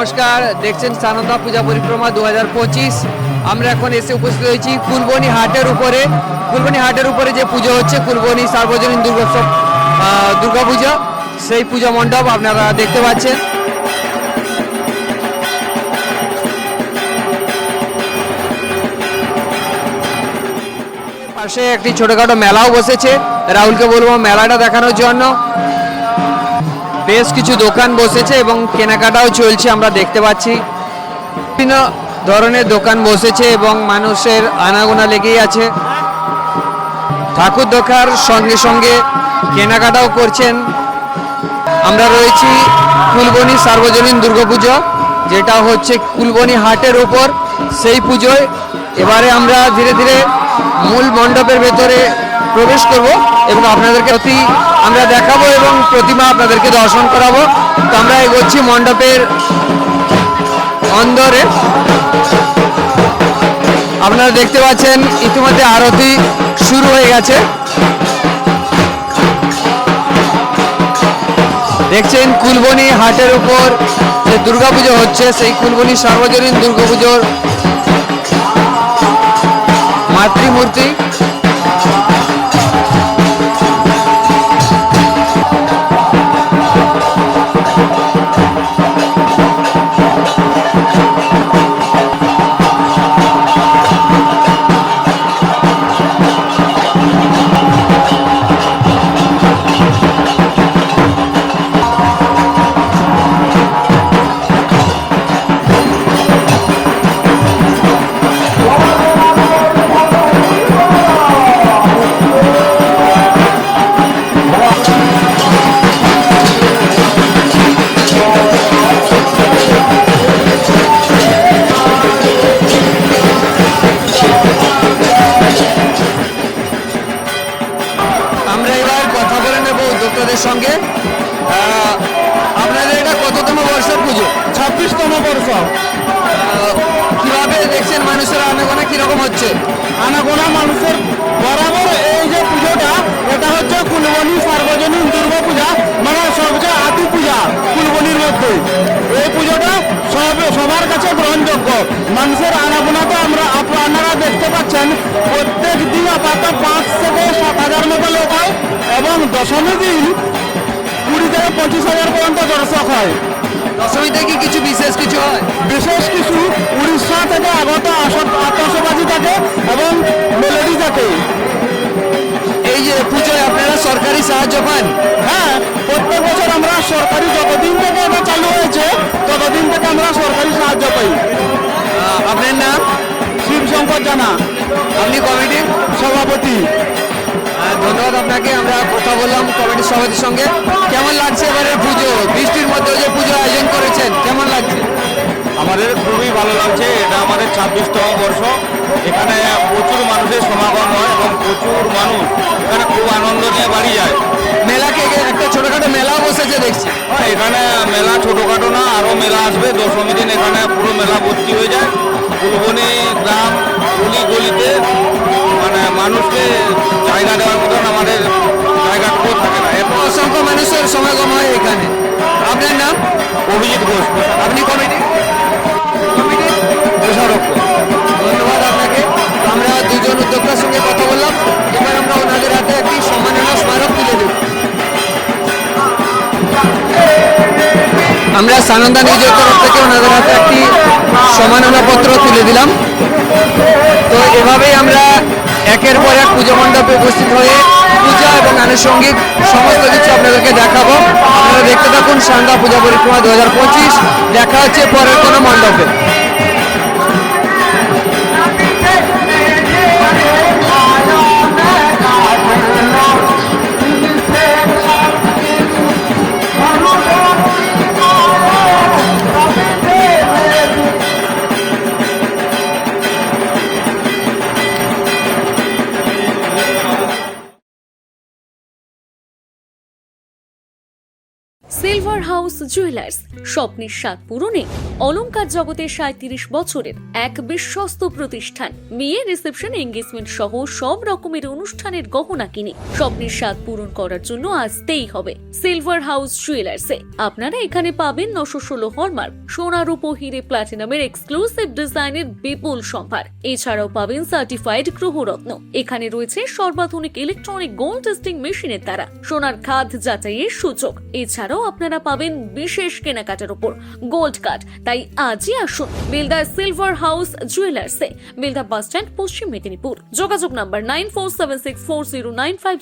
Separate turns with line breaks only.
নমস্কার, দেখছেন সানন্দা পূজা পরিক্রমা দু হাজার পঁচিশ। আমরা এখন এসে উপস্থিত হয়েছি কুলবনি হাটের উপরে। কুলবনি হাটের উপরে যে পুজো হচ্ছে কুলবনি সার্বজনীন দুর্গোৎসব দুর্গাপূজা, সেই পূজা মণ্ডপ আপনারা দেখতে পাচ্ছেন। পাশে একটি ছোটখাটো মেলাও বসেছে। রাহুলকে বলব মেলাটা দেখানোর জন্য। বেশ কিছু দোকান বসেছে এবং কেনাকাটাও চলছে, আমরা দেখতে পাচ্ছি। বিভিন্ন ধরনের দোকান বসেছে এবং মানুষের আনাগোনা লেগেই আছে। ঠাকুর দেখার সঙ্গে সঙ্গে কেনাকাটাও করছেন। আমরা রয়েছি কুলবনি সার্বজনীন দুর্গাপুজো, যেটা হচ্ছে কুলবনি হাটের উপর সেই পুজোয়। এবারে আমরা ধীরে ধীরে মূল মণ্ডপের ভেতরে প্রবেশ করব এবং আপনাদেরকে অতি, আমরা দেখাবো এবং প্রতিমা আপনাদেরকে দর্শন করাবো। তো আমরা এগোচ্ছি মণ্ডপের অন্দরে। আপনারা দেখতে পাচ্ছেন, ইতিমধ্যে আরতি শুরু হয়ে গেছে। দেখছেন কুলবনি হাটের উপর যে দুর্গাপুজো হচ্ছে, সেই কুলবনি সার্বজনীন দুর্গাপুজোর মাতৃমূর্তি। সঙ্গে আপনাদের এটা কততম বর্ষের পুজো?
ছাব্বিশতম বর্ষ।
কীভাবে দেখছেন মানুষের? আনাগোনা কীরকম হচ্ছে?
আনাগোনা মানুষের বরাবর এই যে পুজোটা এটা হচ্ছে কুলবনি সার্বজনীন দুর্গা পূজা মানে সবচেয়ে আদি পূজা কুলবনির মধ্যে। এই পুজোটা সব সবার কাছে গ্রহণযোগ্য। মানুষের আনাগোনা তো আমরা আপনারা দেখতে পাচ্ছেন প্রত্যেক দিন আপাতত পাঁচ থেকে সাত হাজার মতো লোক হয় এবং দশমী দিন কুড়ি থেকে পঁচিশ হাজার পর্যন্ত দর্শক হয়।
দশমীতে কি কিছু বিশেষ কিছু হয়?
বিশেষ কিছু উড়িষ্যা থেকে আগত আতশবাজি থাকে এবং মেলোডি থাকে।
এই যে পুজোয় আপনারা সরকারি সাহায্য পান?
হ্যাঁ প্রত্যেক বছর আমরা সরকারি যতদিন থেকে এটা চালু হয়েছে ততদিন থেকে আমরা সরকারি সাহায্য পাই।
আপনার নাম?
শিবশঙ্কর জানা।
আপনি কমিটির?
সভাপতি।
ধন্যবাদ আপনাকে। আমরা কথা বললাম কমিটির সভাপতির সঙ্গে। কেমন লাগছে এবারে পুজো? বৃষ্টির মধ্যে যে পুজো আয়োজন করেছেন কেমন লাগছে?
আমাদের খুবই ভালো লাগছে। এটা আমাদের ছাব্বিশতম বর্ষ। এখানে প্রচুর মানুষের সমাগম হয় এবং প্রচুর মানুষ এখানে খুব আনন্দ নিয়ে বাড়ি যায়।
মেলাকে একটা ছোটখাটো মেলাও বসেছে দেখছি।
এখানে মেলা ছোটোখাটো না আরও মেলা আসবে। দশমী দিন এখানে পুরো মেলা ভর্তি হয়ে যায়। ফুলবনি গ্রাম গলি গলিতে মানুষকে জায়গা দেওয়ার মতন আমাদের জায়গা জায়গাটুকু থাকে না। এরপর
অসংখ্য মানুষের সমাগম হয় এখানে। আপনার নাম?
অভিজিৎ ঘোষ।
আপনি কমিটি কমিটি প্রসারক ধন্যবাদ আপনাকে। আমরা দুজন উদ্যোক্তার সঙ্গে কথা বললাম। এবার আমরা ওনাদের হাতে একটি সম্মাননা স্মারক তুলে দেব। আমরা সানন্দা নিউজের তরফ থেকে ওনাদের হাতে একটি সম্মাননা পত্র তুলে দিলাম। তো এভাবেই আমরা একের পর এক পুজো মণ্ডপে উপস্থিত হয়ে পূজা এবং আনুষঙ্গিক সমস্ত কিছু আপনাদেরকে দেখাবো। আপনারা দেখতে থাকুন সান্ধ্যা পূজা পরিক্রমা দু হাজার পঁচিশ। দেখা হচ্ছে পরের কোনো মণ্ডপে।
সিলভার হাউস জুয়েলার্স স্বপ্নের স্বাদ পূরণে অলংকার জগতে সাঁত্রিশ বছরের এক বিশ্বস্ত প্রতিষ্ঠান। বিয়ে রিসেপশন এঙ্গেজমেন্ট সহ সব রকমের অনুষ্ঠানের গহনা কিনে স্বপ্নের স্বাদ পূরণ করার জন্য আসতেই হবে সিলভার হাউস জুয়েলার্সে আপনারা এখানে পাবেন নশো ষোলো হলমার্ক সোনার উপ হিরে প্লাটিনামের এক্সক্লুসিভ ডিজাইনের বিপুল সম্ভার। এছাড়াও পাবেন সার্টিফাইড গ্রহরত্ন। এখানে রয়েছে সর্বাধুনিক ইলেকট্রনিক গোল্ড টেস্টিং মেশিনের দ্বারা। সোনার খাদ যাচাইয়ের সুযোগ। এছাড়াও আপনারা পাবেন বিশেষ কেনাকাটার উপর। Gold card. তাই আজই আসুন Bilda silver house জুয়েলার্সে। Bilda bus stand, Paschim Medinipur. যোগাযোগ number nine four seven six four zero nine five